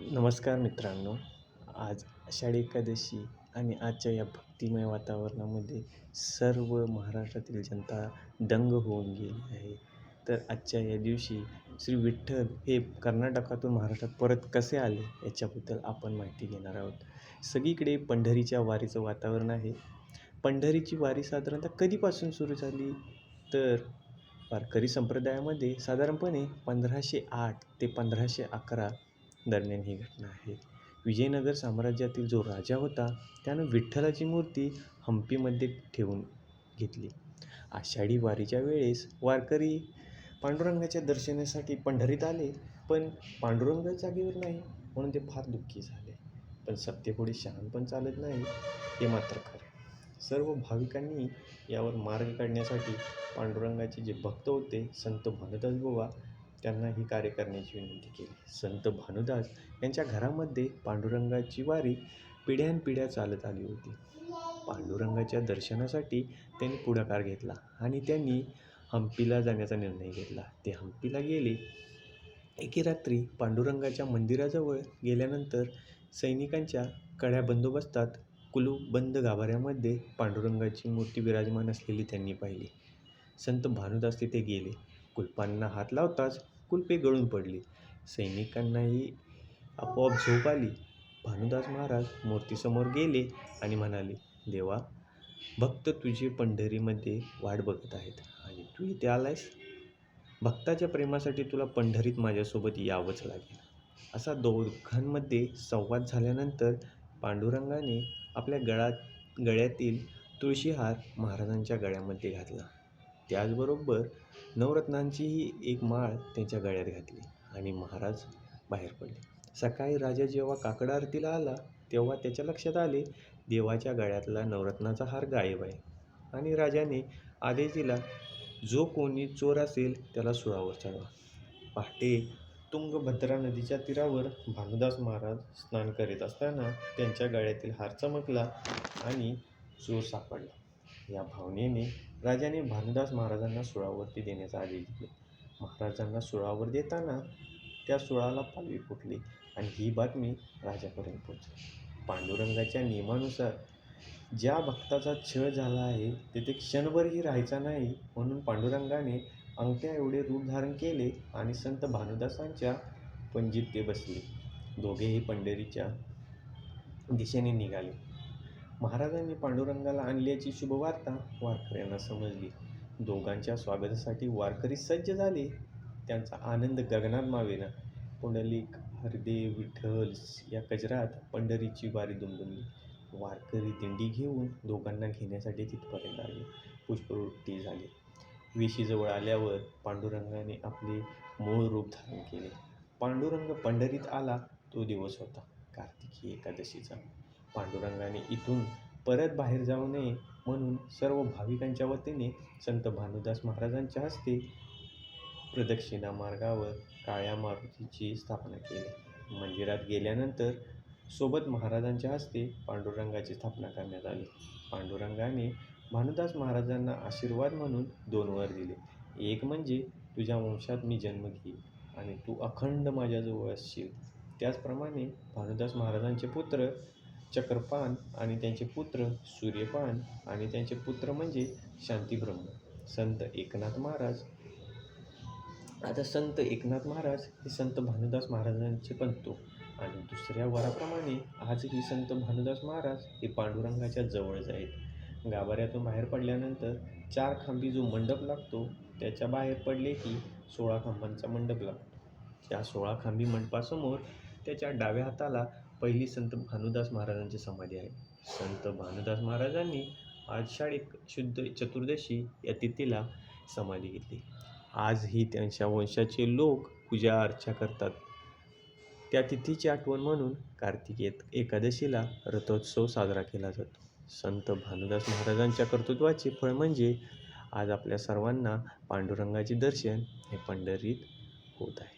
नमस्कार मित्रांनो. आज आषाढी एकादशी आणि आजच्या या भक्तिमय वातावरणामध्ये सर्व महाराष्ट्रातील जनता दंग होऊन गेली आहे. तर आजच्या या दिवशी श्री विठ्ठल हे कर्नाटकातून महाराष्ट्रात परत कसे आले याच्याबद्दल आपण माहिती घेणार आहोत. सगळीकडे पंढरीच्या वारीचं वातावरण आहे. पंढरीची वारी साधारणतः कधीपासून सुरू झाली? तर वारकरी संप्रदायामध्ये साधारणपणे पंधराशे आठ ते पंधराशे अकरा दरम्यान ही घटना आहे. विजयनगर साम्राज्यातील जो राजा होता त्यानं विठ्ठलाची मूर्ती हम्पीमध्ये ठेवून घेतली. आषाढी वारीच्या वेळेस वारकरी पांडुरंगाच्या दर्शनासाठी पंढरीत आले पण पांडुरंग जागेवर नाही म्हणून ते फार दुःखी झाले. पण सत्तेपुढे शहाणपण चालत नाही हे मात्र खरं सर्व भाविकांनी यावर मार्ग काढण्यासाठी पांडुरंगाचे जे भक्त होते संत भानुदास बुवा त्यांना ही कार्य करण्याची विनंती केली. संत भानुदास यांच्या घरामध्ये पांडुरंगाची वारी पिढ्यानपिढ्या चालत आली होती. पांडुरंगाच्या दर्शनासाठी त्यांनी पुढाकार घेतला आणि त्यांनी हम्पीला जाण्याचा निर्णय घेतला. ते हम्पीला गेले. एके रात्री पांडुरंगाच्या मंदिराजवळ गेल्यानंतर सैनिकांच्या कड्या बंदोबस्तात कुलूबंद गाभाऱ्यामध्ये पांडुरंगाची मूर्ती विराजमान असलेली त्यांनी पाहिली. संत भानुदास तिथे गेले. कुलपांना हात लावताच कुलपे गळून पडली. सैनिकांनाही आपोआप झोप आली. भानुदास महाराज मूर्तीसमोर गेले आणि म्हणाले देवा भक्त तुझी पंढरीमध्ये वाट बघत आहेत आणि तू इथे आलायस? भक्ताच्या प्रेमासाठी तुला पंढरीत माझ्यासोबत यावंच लागेल. असा दोघांमध्ये संवाद झाल्यानंतर पांडुरंगाने आपल्या गळात गळ्यातील तुळशीहार महाराजांच्या गळ्यामध्ये घातला. त्याचबरोबर नवरत्नांचीही एक माळ त्यांच्या गळ्यात घातली आणि महाराज बाहेर पडले. सकाळी राजा जेव्हा काकड आरतीला आला तेव्हा त्याच्या लक्षात आले देवाच्या गळ्यातला नवरत्नाचा हार गायब आहे. आणि राजाने आदेश दिला जो कोणी चोर असेल त्याला सुळावर चढवा. पहाटे तुंगभद्रा नदीच्या तीरावर भानुदास महाराज स्नान करीत असताना त्यांच्या गळ्यातील हार चमकला आणि चोर सापडला. या भावनेने राजाने भानुदास महाराजांना सुळावरती देण्याचा आदेश दिले. महाराजांना सुळावर देताना त्या सुळाला पालवी फुटली आणि ही बातमी राजापर्यंत पोहोचली. पांडुरंगाच्या नियमानुसार ज्या भक्ताचा छळ झाला आहे तेथे क्षणभरही राहायचा नाही म्हणून पांडुरंगाने अंगठ्या एवढे रूप धारण केले आणि संत भानुदासांच्या पणजीत ते बसले. दोघेही पंढरीच्या दिशेने निघाले. महाराजांनी पांडुरंगाला आणल्याची शुभवार्ता वारकऱ्यांना समजली. दोघांच्या स्वागतासाठी वारकरी सज्ज झाले. त्यांचा आनंद गगनात मावेना. पुंडलिक हरदेव विठ्ठल या गजरात पंढरीची वारी दुमदुमली. वारकरी दिंडी घेऊन दोघांना घेण्यासाठी तिथपर्यंत आले. पुष्पवृत्ती झाली. वेशीजवळ आल्यावर पांडुरंगाने आपले मूळ रूप धारण केले. पांडुरंग पंढरीत आला. तो दिवस होता. कार्तिकी एकादशीचा. पांडुरंगाने इथून परत बाहेर जाऊ नये म्हणून सर्व भाविकांच्या वतीने संत भानुदास महाराजांच्या हस्ते प्रदक्षिणा मार्गावर काळ्या मारुतीची स्थापना केली. मंदिरात गेल्यानंतर सोबत महाराजांच्या हस्ते पांडुरंगाची स्थापना करण्यात आली. पांडुरंगाने भानुदास महाराजांना आशीर्वाद म्हणून दोन वर दिले. एक म्हणजे तुझ्या वंशात मी जन्म घेईन आणि तू अखंड माझ्याजवळ असशील. त्याचप्रमाणे भानुदास महाराजांचे पुत्र चक्रपान आणि त्यांचे पुत्र सूर्यपान आणि त्यांचे पुत्र म्हणजे शांतीब्रह्म. संत एकनाथ महाराज. आता संत एकनाथ महाराज हे संत भानुदास महाराजांचे बनतो. आणि दुसऱ्या वराप्रमाणे आजही संत भानुदास महाराज हे पांडुरंगाच्या जवळच आहेत. गाभाऱ्यातून बाहेर पडल्यानंतर चार खांबी जो मंडप लागतो त्याच्या बाहेर पडले की सोळा खांबांचा मंडप लागतो. त्या सोळा खांबी मंडपासमोर त्याच्या डाव्या हाताला पहिली संत भानुदास महाराजांची समाधी आहे. संत भानुदास महाराजांनी आषाढी शुद्ध चतुर्दशी या तिथीला समाधी घेतली. आजही त्यांच्या वंशाचे लोक पूजा अर्चा करतात. त्या तिथीची आठवण म्हणून कार्तिकेत एकादशीला रथोत्सव साजरा केला जातो. संत भानुदास महाराजांच्या कर्तृत्वाचे फळ म्हणजे आज आपल्या सर्वांना पांडुरंगाचे दर्शन हे पंढरीत होत आहे.